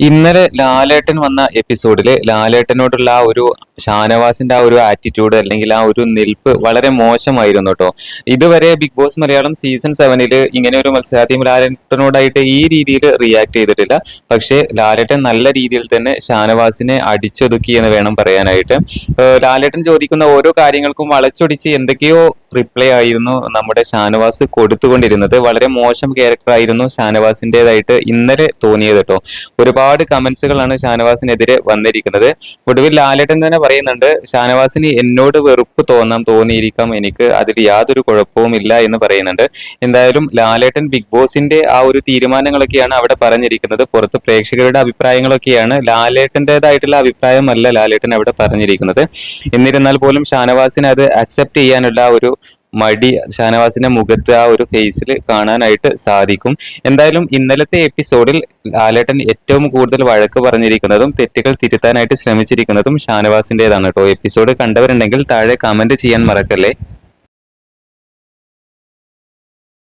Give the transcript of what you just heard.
ഇന്നലെ ലാലേട്ടൻ വന്ന എപ്പിസോഡിൽ ലാലേട്ടനോടുള്ള ആ ഒരു ഷാനവാസിന്റെ ആ ഒരു ആറ്റിറ്റ്യൂഡ് അല്ലെങ്കിൽ ആ ഒരു നിൽപ്പ് വളരെ മോശമായിരുന്നു കേട്ടോ ഇതുവരെ ബിഗ് ബോസ് മലയാളം സീസൺ സെവനിൽ ഇങ്ങനെ ഒരു മത്സരാർത്ഥിയും ലാലേട്ടനോടായിട്ട് ഈ രീതിയിൽ റിയാക്ട് ചെയ്തിട്ടില്ല. പക്ഷേ ലാലേട്ടൻ നല്ല രീതിയിൽ തന്നെ ഷാനവാസിനെ അടിച്ചൊതുക്കി എന്ന് വേണം പറയാനായിട്ട്. ലാലേട്ടൻ ചോദിക്കുന്ന ഓരോ കാര്യങ്ങൾക്കും വളച്ചൊടിച്ച് എന്തൊക്കെയോ റിപ്ലൈ ആയിരുന്നു നമ്മുടെ ഷാനവാസ് കൊടുത്തുകൊണ്ടിരുന്നത്. വളരെ മോശം ക്യാരക്ടർ ആയിരുന്നു ഷാനവാസിന്റെതായിട്ട് ഇന്നലെ തോന്നിയത് കേട്ടോ ഒരുപാട് കമന്റ്സുകളാണ് ഷാനവാസിനെതിരെ വന്നിരിക്കുന്നത്. ഒടുവിൽ ലാലേട്ടൻ തന്നെ പറയുന്നുണ്ട് ഷാനവാസിന് എന്നോട് വെറുപ്പ് തോന്നാം തോന്നിയിരിക്കാം എനിക്ക്. അതിൽ യാതൊരു കുഴപ്പവും ഇല്ല എന്ന് പറയുന്നുണ്ട്. എന്തായാലും ലാലേട്ടൻ ബിഗ് ബോസിന്റെ ആ ഒരു തീരുമാനങ്ങളൊക്കെയാണ് അവിടെ പറഞ്ഞിരിക്കുന്നത്. പുറത്ത് പ്രേക്ഷകരുടെ അഭിപ്രായങ്ങളൊക്കെയാണ് ലാലേട്ടന്റെതായിട്ടുള്ള അഭിപ്രായമല്ല ലാലേട്ടൻ അവിടെ പറഞ്ഞിരിക്കുന്നത്. എന്നിരുന്നാൽ പോലും ഷാനവാസിന് അത് അക്സെപ്റ്റ് ചെയ്യാനുള്ള ഒരു മടി ഷാനവാസിന്റെ മുഖത്ത് ആ ഒരു ഫേസിൽ കാണാനായിട്ട് സാധിക്കും. എന്തായാലും ഇന്നലത്തെ എപ്പിസോഡിൽ ലാലേട്ടൻ ഏറ്റവും കൂടുതൽ വഴക്ക് പറഞ്ഞിരിക്കുന്നതും തെറ്റുകൾ തിരുത്താനായിട്ട് ശ്രമിച്ചിരിക്കുന്നതും ഷാനവാസിന്റേതാണ് കേട്ടോ. എപ്പിസോഡ് കണ്ടവരുണ്ടെങ്കിൽ താഴെ കമന്റ് ചെയ്യാൻ മറക്കല്ലേ?